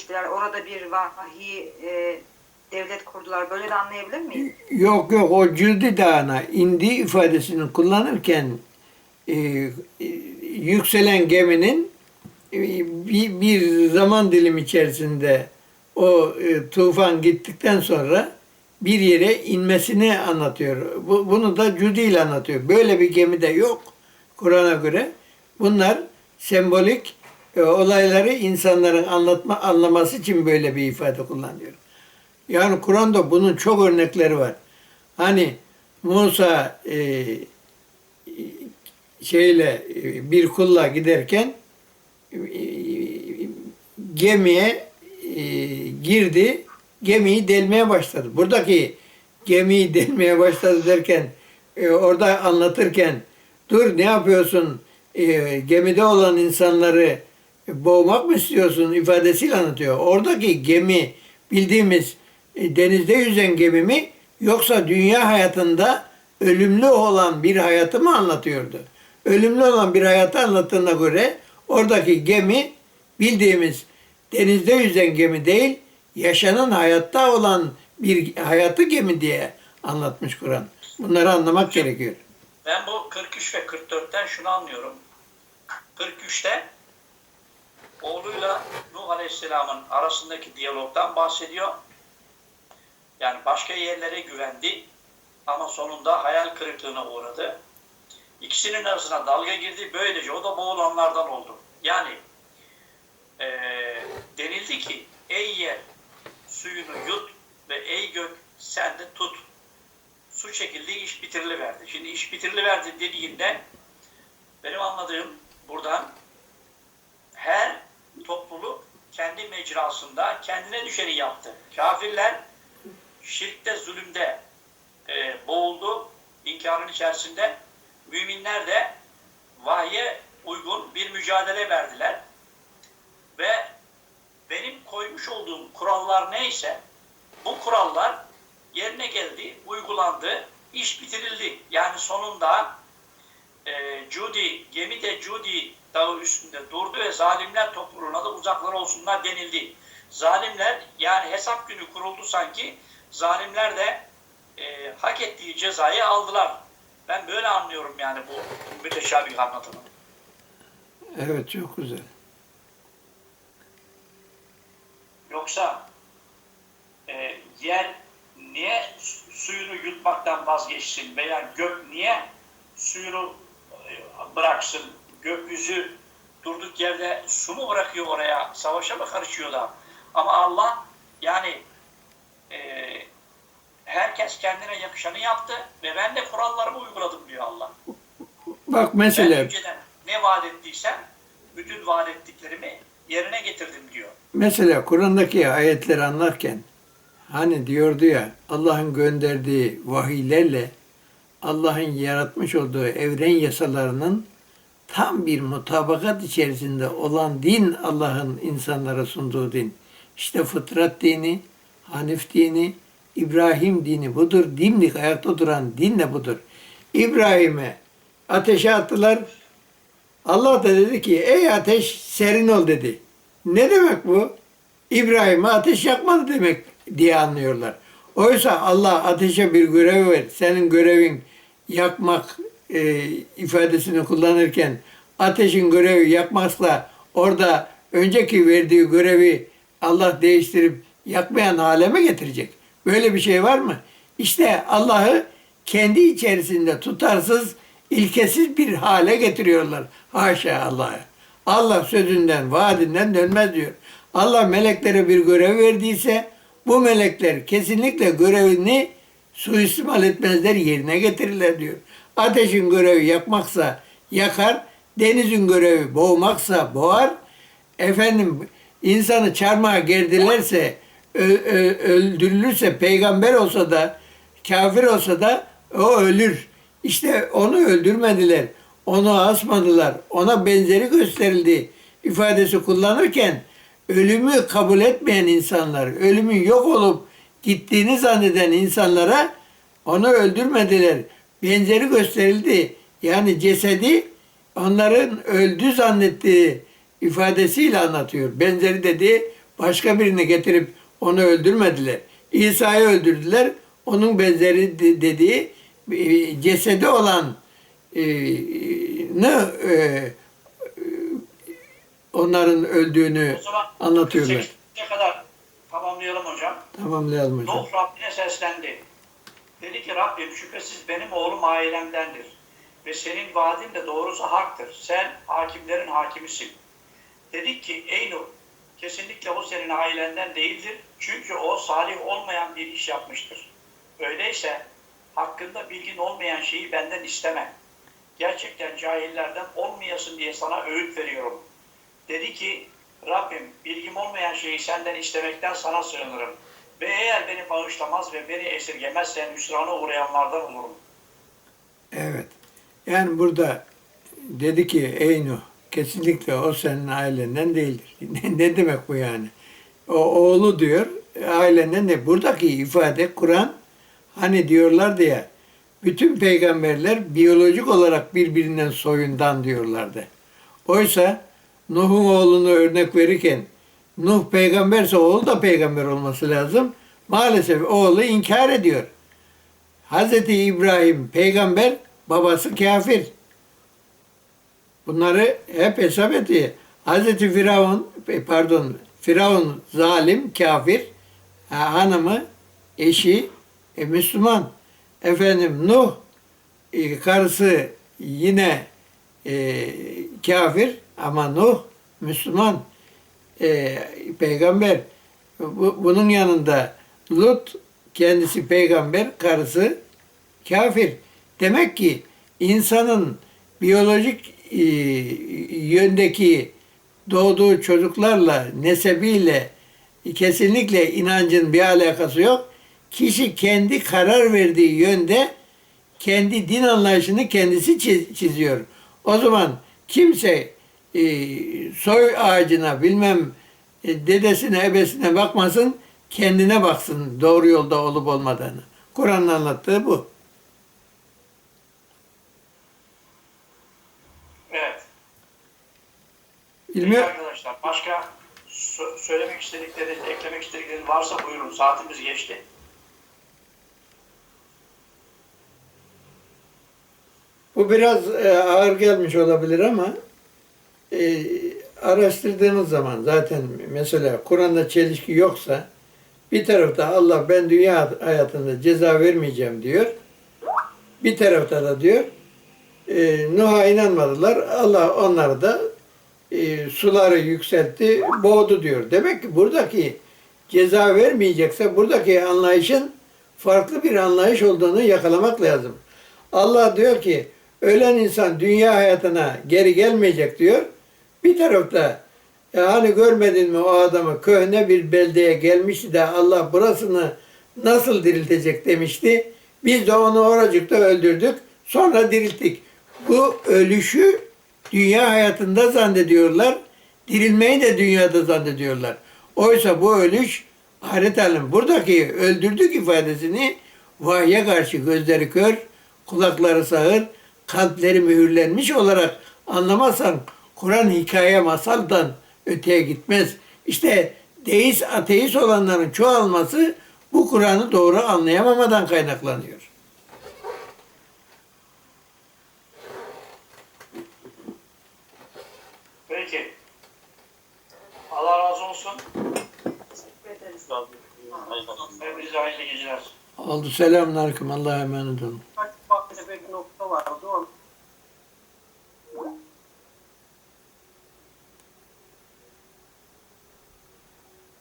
yerleştiler. Orada bir vahiy e, devlet kurdular. Böyle de anlayabilir miyiz? Yok yok o Cüdi Dağı'na indi ifadesini kullanırken e, e, yükselen geminin e, bir, bir zaman dilimi içerisinde o e, tufan gittikten sonra bir yere inmesini anlatıyor. Bu, bunu da Cüdi ile anlatıyor. Böyle bir gemi de yok Kur'an'a göre. Bunlar sembolik e, olayları insanların anlatma anlaması için böyle bir ifade kullanıyor. Yani Kur'an'da bunun çok örnekleri var. Hani Musa e, şeyle e, bir kulla giderken e, gemiye e, girdi, gemiyi delmeye başladı. Buradaki gemiyi delmeye başladı derken e, orada anlatırken dur ne yapıyorsun e, gemide olan insanları boğmak mı istiyorsun ifadesiyle anlatıyor. Oradaki gemi bildiğimiz e, denizde yüzen gemi mi yoksa dünya hayatında ölümlü olan bir hayatı mı anlatıyordu? Ölümlü olan bir hayatı anlattığına göre oradaki gemi bildiğimiz denizde yüzen gemi değil, yaşanan hayatta olan bir hayatı gemi diye anlatmış Kur'an. Bunları anlamak gerekiyor. Ben bu 43 ve 44'ten şunu anlıyorum. 43'te oğluyla Nuh Aleyhisselam'ın arasındaki diyalogdan bahsediyor. Yani başka yerlere güvendi ama sonunda hayal kırıklığına uğradı. İkisinin arasına dalga girdi. Böylece o da boğulanlardan oldu. Yani eee, denildi ki ey yer suyunu yut ve ey gök sen de tut su çekildi, iş bitiriliverdi. Şimdi iş bitiriliverdi dediğinde benim anladığım buradan her topluluk kendi mecrasında kendine düşeni yaptı. Kafirler şirkte, zulümde e, boğuldu, inkarın içerisinde. Müminler de vahye uygun bir mücadele verdiler. Ve benim koymuş olduğum kurallar neyse bu kurallar yerine geldi, uygulandı, iş bitirildi. Yani sonunda e, Cudi, gemi de Cudi dağı üstünde durdu ve zalimler topluluğuna da uzaklar olsunlar denildi. Zalimler yani hesap günü kuruldu sanki zalimler de e, hak ettiği cezayı aldılar. Ben böyle anlıyorum yani bu müteşabih anlatımı. Evet çok güzel. Yoksa e, yer niye su- suyunu yutmaktan vazgeçsin veya gök niye suyunu bıraksın? Gökyüzü durduk yerde su mu bırakıyor oraya? Savaşa mı karışıyor da? Ama Allah yani e, herkes kendine yakışanı yaptı ve ben de kurallarımı uyguladım diyor Allah. Bak Ben mesela önceden ne vaat ettiysem bütün vaat ettiklerimi yerine getirdim diyor. Mesela Kur'an'daki ayetleri anlarken hani diyordu ya Allah'ın gönderdiği vahiylerle Allah'ın yaratmış olduğu evren yasalarının tam bir mutabakat içerisinde olan din Allah'ın insanlara sunduğu din. İşte fıtrat dini, Hanif dini, İbrahim dini budur. Dimdik ayakta duran din de budur. İbrahim'e ateşe attılar. Allah da dedi ki ey ateş serin ol dedi. Ne demek bu? İbrahim'e ateş yakmadı demek diye anlıyorlar. Oysa Allah ateşe bir görev ver. Senin görevin yakmak e, ifadesini kullanırken ateşin görevi yakmakla orada önceki verdiği görevi Allah değiştirip yakmayan hale mi getirecek? Böyle bir şey var mı? İşte Allah'ı kendi içerisinde tutarsız, ilkesiz bir hale getiriyorlar. Haşa Allah'a. Allah sözünden, vaadinden dönmez diyor. Allah meleklere bir görev verdiyse bu melekler kesinlikle görevini suistimal etmezler, yerine getirirler diyor. Ateşin görevi yakmaksa yakar, denizin görevi boğmaksa boğar. Efendim insanı çarmıha gerdilerse, öldürülürse, peygamber olsa da, kafir olsa da o ölür. İşte onu öldürmediler, onu asmadılar, ona benzeri gösterildi ifadesi kullanırken ölümü kabul etmeyen insanlar, ölümün yok olup gittiğini zanneden insanlara onu öldürmediler. Benzeri gösterildi. Yani cesedi onların öldü zannettiği ifadesiyle anlatıyor. Benzeri dedi Başka birini getirip onu öldürmediler. İsa'yı öldürdüler. Onun benzeri de- dediği e, cesedi olan e, ne e, onların öldüğünü O zaman anlatıyorlar. 48'e kadar tamamlayalım hocam. Tamamlayalım hocam. Nuh Rabbine seslendi. Dedi ki Rabbim şüphesiz benim oğlum ailemdendir. Ve senin vaadin de doğrusu haktır. Sen hakimlerin hakimisin. Dedik ki ey Nuh kesinlikle o senin ailenden değildir. Çünkü o salih olmayan bir iş yapmıştır. Öyleyse hakkında bilgin olmayan şeyi benden isteme. Gerçekten cahillerden olmayasın diye sana öğüt veriyorum. Dedi ki Rabbim bilgim olmayan şeyi senden istemekten sana sığınırım. Ve eğer beni bağışlamaz ve beni esirgemezsen hüsrana uğrayanlardan olurum. Evet. Yani burada dedi ki ey Nuh kesinlikle o senin ailenden değildir. Ne, demek bu yani? O oğlu diyor ailenden de buradaki ifade Kur'an hani diyorlardı ya bütün peygamberler biyolojik olarak birbirinden soyundan diyorlardı. Oysa Nuh'un oğlunu örnek verirken Nuh peygamberse oğlu da peygamber olması lazım. Maalesef oğlu inkar ediyor. Hazreti İbrahim peygamber, babası kafir. Bunları hep hesap etti. Hazreti Firavun, e, pardon, Firavun zalim, kafir. Ha, hanımı, eşi e, Müslüman. Efendim Nuh, e, karısı yine e, kafir ama Nuh Müslüman e, peygamber. Bu, bunun yanında Lut kendisi peygamber, karısı kafir. Demek ki insanın biyolojik e, yöndeki doğduğu çocuklarla, nesebiyle kesinlikle inancın bir alakası yok. Kişi kendi karar verdiği yönde kendi din anlayışını kendisi çiz- çiziyor. O zaman kimse e, soy ağacına bilmem e, dedesine ebesine bakmasın kendine baksın doğru yolda olup olmadığını. Kur'an'ın anlattığı bu. Evet. Bilmiyorum. Peki arkadaşlar başka sö- söylemek istedikleriniz, eklemek istedikleriniz varsa buyurun. Saatimiz geçti. Bu biraz e, ağır gelmiş olabilir ama e, araştırdığınız zaman zaten mesela Kur'an'da çelişki yoksa bir tarafta Allah ben dünya hayatında ceza vermeyeceğim diyor. Bir tarafta da diyor e, Nuh'a inanmadılar. Allah onları da e, suları yükseltti, boğdu diyor. Demek ki buradaki ceza vermeyecekse buradaki anlayışın farklı bir anlayış olduğunu yakalamak lazım. Allah diyor ki ölen insan dünya hayatına geri gelmeyecek diyor. Bir tarafta ya hani görmedin mi o adamı köhne bir beldeye gelmişti de Allah burasını nasıl diriltecek demişti. Biz de onu oracıkta öldürdük. Sonra dirilttik. Bu ölüşü dünya hayatında zannediyorlar. Dirilmeyi de dünyada zannediyorlar. Oysa bu ölüş ahiret alem. Buradaki öldürdük ifadesini vahye karşı gözleri kör, kulakları sağır, kalpleri mühürlenmiş olarak anlamazsan Kur'an hikaye masaldan öteye gitmez. İşte deist, ateist olanların çoğalması bu Kur'an'ı doğru anlayamamadan kaynaklanıyor. Peki. Allah razı olsun. Hepinize hayırlı geceler. Oldu selamünaleyküm. Allah'a emanet olun. Kaç farklı bir nokta vardı. Onu